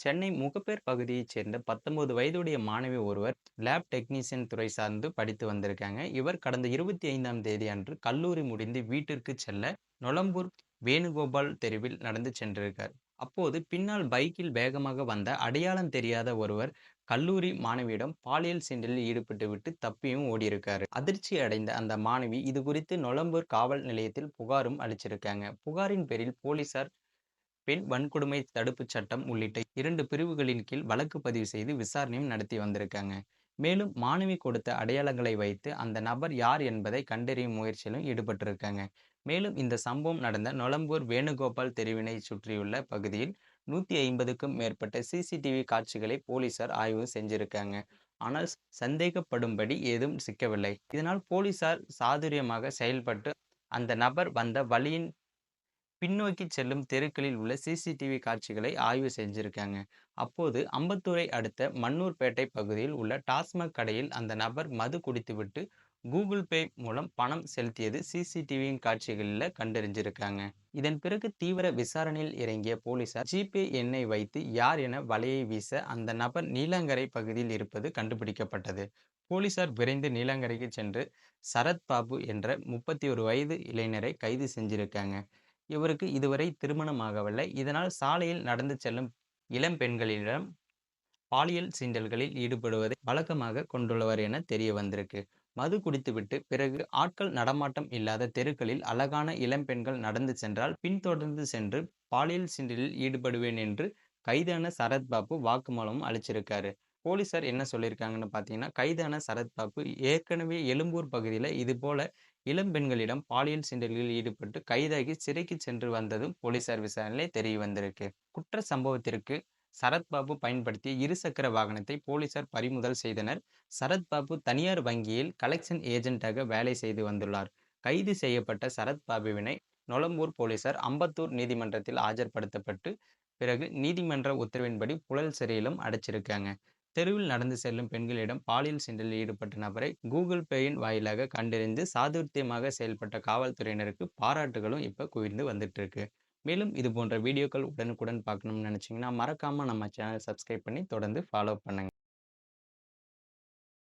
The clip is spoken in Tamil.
சென்னை முகப்பேர் பகுதியைச் சேர்ந்த 19 வயதுடைய மாணவி ஒருவர் லேப் டெக்னீசியன் துறை சார்ந்து படித்து வந்திருக்காங்க. இவர் கடந்த 25ஆம் தேதி அன்று கல்லூரி முடிந்து வீட்டிற்கு செல்ல நொளம்பூர் வேணுகோபால் தெருவில் நடந்து சென்றிருக்கார். அப்போது பின்னால் பைக்கில் வேகமாக வந்த அடையாளம் தெரியாத ஒருவர் கல்லூரி மாணவியிடம் பாலியல் சீண்டலில் ஈடுபட்டுவிட்டு தப்பியும் ஓடியிருக்காரு. அதிர்ச்சி அடைந்த அந்த மாணவி இது குறித்து நொளம்பூர் காவல் நிலையத்தில் புகாரும் அளிச்சிருக்காங்க. புகாரின் பேரில் போலீசார் பெண் வன்கொடுமை தடுப்புச் சட்டம் உள்ளிட்ட இரண்டு பிரிவுகளின் கீழ் வழக்கு பதிவு செய்து விசாரணையும் நடத்தி வந்திருக்காங்க. மேலும் மாணவி கொடுத்த அடையாளங்களை வைத்து அந்த நபர் யார் என்பதை கண்டறியும் முயற்சியிலும் ஈடுபட்டிருக்காங்க. மேலும் இந்த சம்பவம் நடந்த நொலம்பூர் வேணுகோபால் தெருவினை சுற்றியுள்ள பகுதியில் 150க்கும் மேற்பட்ட சிசிடிவி காட்சிகளை போலீசார் ஆய்வு செஞ்சிருக்காங்க. ஆனால் சந்தேகப்படும்படி ஏதும் சிக்கவில்லை. இதனால் போலீசார் சாதுரியமாக செயல்பட்டு அந்த நபர் வந்த வழியின் பின்னோக்கி செல்லும் தெருக்களில் உள்ள சிசிடிவி காட்சிகளை ஆய்வு செஞ்சிருக்காங்க. அப்போது அம்பத்தூரை அடுத்த மன்னூர்பேட்டை பகுதியில் உள்ள டாஸ்மாக் கடையில் அந்த நபர் மது குடித்துவிட்டு கூகுள் பே மூலம் பணம் செலுத்தியது சிசிடிவியின் காட்சிகளில் கண்டறிஞ்சிருக்காங்க. இதன் பிறகு தீவிர விசாரணையில் இறங்கிய போலீசார் ஜிபே எண்ணை வைத்து யார் என வலையை வீச அந்த நபர் நீலங்கரை பகுதியில் இருப்பது கண்டுபிடிக்கப்பட்டது. போலீசார் விரைந்து நீலாங்கரைக்கு சென்று சரத் பாபு என்ற 31 வயது இளைஞரை கைது செஞ்சிருக்காங்க. இவருக்கு இதுவரை திருமணமாகவில்லை இதனால் சாலையில் நடந்து செல்லும் இளம் பெண்களிடம் பாலியல் சீண்டல்களில் ஈடுபடுவதை வழக்கமாக கொண்டுள்ளவர் என தெரிய வந்திருக்கு. மது குடித்துவிட்டு பிறகு ஆட்கள் நடமாட்டம் இல்லாத தெருக்களில் அழகான இளம்பெண்கள் நடந்து சென்றால் பின்தொடர்ந்து சென்று பாலியல் சீண்டலில் ஈடுபடுவேன் என்று கைதான சரத்பாபு வாக்குமூலமும் அளிச்சிருக்காரு. போலீசார் என்ன சொல்லியிருக்காங்கன்னு பார்த்தீங்கன்னா கைதான சரத்பாபு ஏற்கனவே எழும்பூர் பகுதியில் இதுபோல போல பெண்களிடம் பாலியல் சீண்டல்களில் ஈடுபட்டு கைதாகி சிறைக்கு சென்று வந்ததும் போலீசார் விசாரணையிலே தெரிய வந்திருக்கு. குற்ற சம்பவத்திற்கு சரத்பாபு பயன்படுத்திய இருசக்கர வாகனத்தை போலீசார் பறிமுதல் செய்தனர். சரத்பாபு தனியார் வங்கியில் கலெக்ஷன் ஏஜென்டாக வேலை செய்து வந்துள்ளார். கைது செய்யப்பட்ட சரத்பாபுவினை நொலம்பூர் நொளம்பூர் போலீசார் அம்பத்தூர் நீதிமன்றத்தில் ஆஜர்படுத்தப்பட்டு பிறகு நீதிமன்ற உத்தரவின்படி புழல் சிறையிலும் அடைச்சிருக்காங்க. தெருவில் நடந்து செல்லும் பெண்களிடம் பாலியல் சீண்டலில் ஈடுபட்ட நபரை கூகுள் பேயின் வாயிலாக கண்டறிந்து சாதுர்த்தியமாக செயல்பட்ட காவல்துறையினருக்கு பாராட்டுகளும் இப்போ குவிந்து வந்துட்டு இருக்கு. மேலும் இது போன்ற வீடியோக்கள் உடனுக்குடன் பார்க்கணும்னு நினச்சிங்கன்னா மறக்காமல் நம்ம சேனல் சப்ஸ்கிரைப் பண்ணி தொடர்ந்து ஃபாலோ பண்ணுங்க.